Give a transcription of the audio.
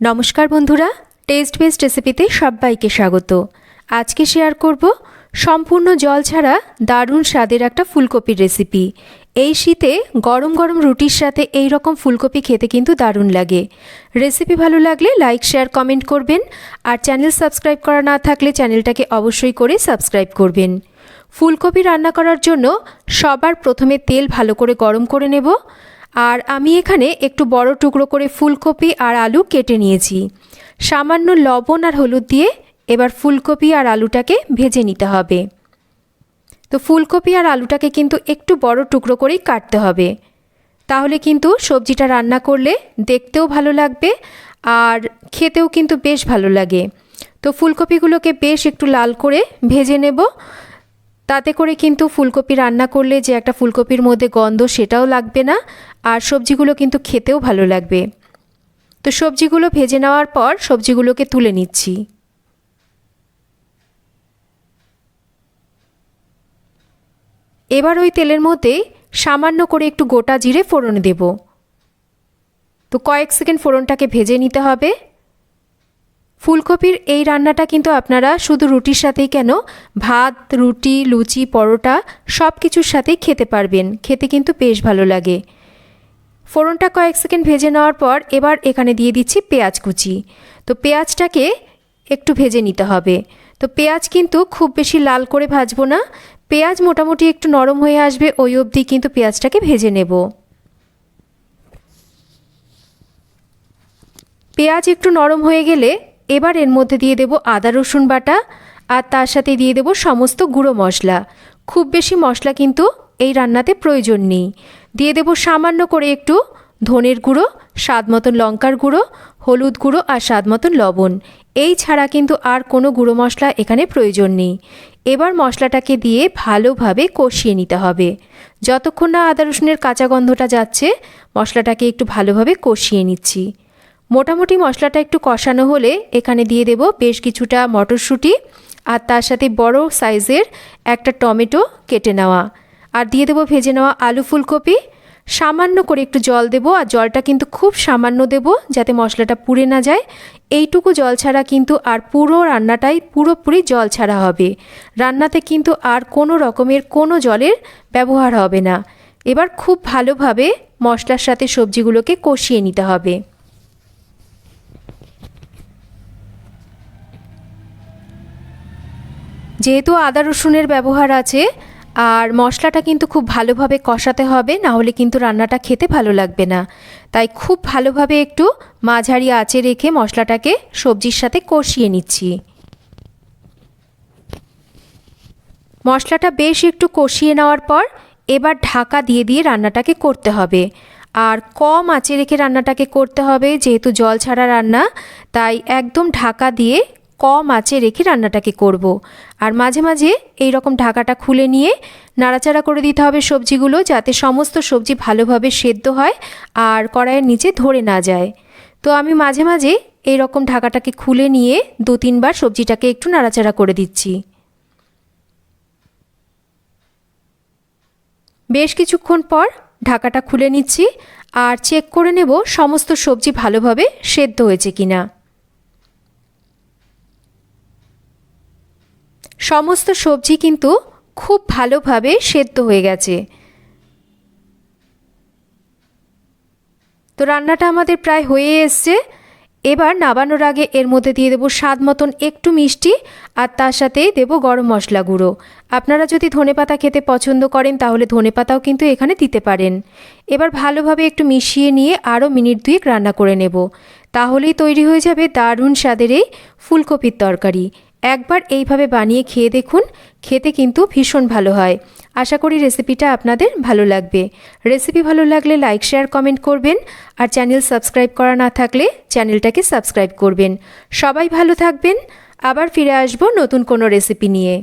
নমস্কার বন্ধুরা test best রেসিপিতে সবাইকে স্বাগত। আজকে শেয়ার করব সম্পূর্ণ জল ছাড়া দারুণ স্বাদের একটা ফুলকপির রেসিপি এই শীতে গরম গরম রুটির সাথে এই রকম ফুলকপি খেতে কিন্তু দারুণ লাগে। রেসিপি ভালো লাগলে লাইক শেয়ার কমেন্ট করবেন আর চ্যানেল সাবস্ক্রাইব করা না থাকলে চ্যানেলটাকে অবশ্যই করে সাবস্ক্রাইব করবেন। ফুলকপি রান্না করার জন্য সবার প্রথমে তেল ভালো করে গরম করে নেব। আর আমি এখানে একটু বড় টুকরো করে ফুলকপি আর আলু কেটে নিয়েছি। সামান্য লবণ আর হলুদ দিয়ে এবার ফুলকপি আর আলুটাকে ভেজে নিতে হবে। তো ফুলকপি আর আলুটাকে কিন্তু একটু বড় টুকরো করেই কাটতে হবে। তাহলে কিন্তু সবজিটা রান্না করলে দেখতেও ভালো লাগবে আর খেতেও কিন্তু বেশ ভালো লাগে। তো ফুলকপিগুলোকে বেশ একটু লাল করে ভেজে নেব তাতে করে কিন্তু ফুলকপি রান্না করলে যে একটা ফুলকপির মধ্যে গন্ধ সেটাও লাগবে না, আর সবজিগুলো কিন্তু খেতেও ভালো লাগবে। তো সবজিগুলো ভেজে নেওয়ার পর সবজিগুলোকে তুলে নিচ্ছি। এবার ওই তেলের মধ্যে সামান্য করে একটু গোটা জিরে ফোড়ন দেব। তো কয়েক সেকেন্ড ফোড়নটাকে ভেজে নিতে হবে। ফুলকপির এই রান্নাটা কিন্তু আপনারা শুধু রুটির সাথেই কেন ভাত, রুটি, লুচি, পরোটা সব কিছুর সাথেই খেতে পারবেন। খেতে কিন্তু বেশ ভালো লাগে। ফোড়নটা কয়েক সেকেন্ড ভেজে নেওয়ার পর এবার এখানে দিয়ে দিচ্ছি পেঁয়াজ কুচি। তো পেঁয়াজটাকে একটু ভেজে নিতে হবে। তো পেঁয়াজ কিন্তু খুব বেশি লাল করে ভাজবো না। পেঁয়াজ মোটামুটি একটু নরম হয়ে আসবে, ওই অবধি কিন্তু পেঁয়াজটাকে ভেজে নেব। পেঁয়াজ একটু নরম হয়ে গেলে এবার এর মধ্যে দিয়ে দেব আদা, রসুন বাটা আর তার সাথে দিয়ে দেব সমস্ত গুঁড়ো মশলা। খুব বেশি মশলা কিন্তু এই রান্নাতে প্রয়োজন নেই। দিয়ে দেব সামান্য করে একটু ধনের গুঁড়ো, স্বাদ মতন লঙ্কার গুঁড়ো, হলুদ গুঁড়ো আর স্বাদ মতন লবণ। এই ছাড়া কিন্তু আর কোনো গুঁড়ো মশলা এখানে প্রয়োজন নেই। এবার মশলাটাকে দিয়ে ভালোভাবে কষিয়ে নিতে হবে। যতক্ষণ না আদা, রসুনের কাঁচা গন্ধটা যাচ্ছে, মশলাটাকে একটু ভালোভাবে কষিয়ে নিচ্ছি। মোটামুটি মশলাটা একটু কষানো হলে এখানে দিয়ে দেব বেশ কিছুটা মটরশুঁটি আর তার সাথে বড় সাইজের একটা টমেটো কেটে নেওয়া। আর দিয়ে দেবো ভেজে নেওয়া আলু ফুলকপি। সামান্য করে একটু জল দেবো আর জলটা কিন্তু খুব সামান্য দেবো যাতে মশলাটা পুড়ে না যায়। এইটুকু জল ছাড়া কিন্তু আর পুরো রান্নাটাই পুরোপুরি জল ছাড়া হবে। রান্নাতে কিন্তু আর কোনো রকমের কোনো জলের ব্যবহার হবে না। এবার খুব ভালোভাবে মশলার সাথে সবজিগুলোকে কষিয়ে নিতে হবে। যেহেতু আদা রসুনের ব্যবহার আছে, আর মশলাটা কিন্তু খুব ভালোভাবে কষাতে হবে না হলে কিন্তু রান্নাটা খেতে ভালো লাগবে না। তাই খুব ভালোভাবে একটু মাঝারি আঁচে রেখে মশলাটাকে সবজির সাথে কষিয়ে নিচ্ছি। মশলাটা বেশ একটু কষিয়ে নেওয়ার পর এবার ঢাকা দিয়ে দিয়ে রান্নাটাকে করতে হবে। আর কম আঁচে রেখে রান্নাটাকে করতে হবে, যেহেতু জল ছাড়া রান্না, তাই একদম ঢাকা দিয়ে কম আঁচে রেখে রান্নাটাকে করব। আর মাঝে মাঝে এই রকম ঢাকাটা খুলে নিয়ে নাড়াচাড়া করে দিতে হবে সবজিগুলো যাতে সমস্ত সবজি ভালোভাবে সেদ্ধ হয় আর কড়াইয়ের নিচে ধরে না যায়। তো আমি মাঝে মাঝে এই রকম ঢাকাটাকে খুলে নিয়ে দু তিনবার সবজিটাকে একটু নাড়াচাড়া করে দিচ্ছি। বেশ কিছুক্ষণ পর ঢাকাটা খুলে নিচ্ছি আর চেক করে নেব সমস্ত সবজি ভালোভাবে সেদ্ধ হয়েছে কিনা। সমস্ত সবজি কিন্তু খুব ভালোভাবে সেদ্ধ হয়ে গেছে। তো রান্নাটা আমাদের প্রায় হয়ে এসছে। এবার নাবানোর আগে এর মধ্যে দিয়ে দেবো স্বাদ মতন একটু মিষ্টি আর তার সাথে দেব গরম মশলা গুঁড়ো। আপনারা যদি ধনেপাতা খেতে পছন্দ করেন তাহলে ধনেপাতাও কিন্তু এখানে দিতে পারেন। এবার ভালোভাবে একটু মিশিয়ে নিয়ে আরও মিনিট দুয়েক রান্না করে নেব। তাহলেই তৈরি হয়ে যাবে দারুণ স্বাদের এই ফুলকপির তরকারি। একবার এইভাবে বানিয়ে খেয়ে দেখুন, খেতে কিন্তু ভীষণ ভালো হয়। আশা করি রেসিপিটা আপনাদের ভালো লাগবে। রেসিপি ভালো লাগলে লাইক, শেয়ার, কমেন্ট করবেন আর চ্যানেল সাবস্ক্রাইব করা না থাকলে চ্যানেলটাকে সাবস্ক্রাইব করবেন। সবাই ভালো থাকবেন। আবার ফিরে আসব নতুন কোনো রেসিপি নিয়ে।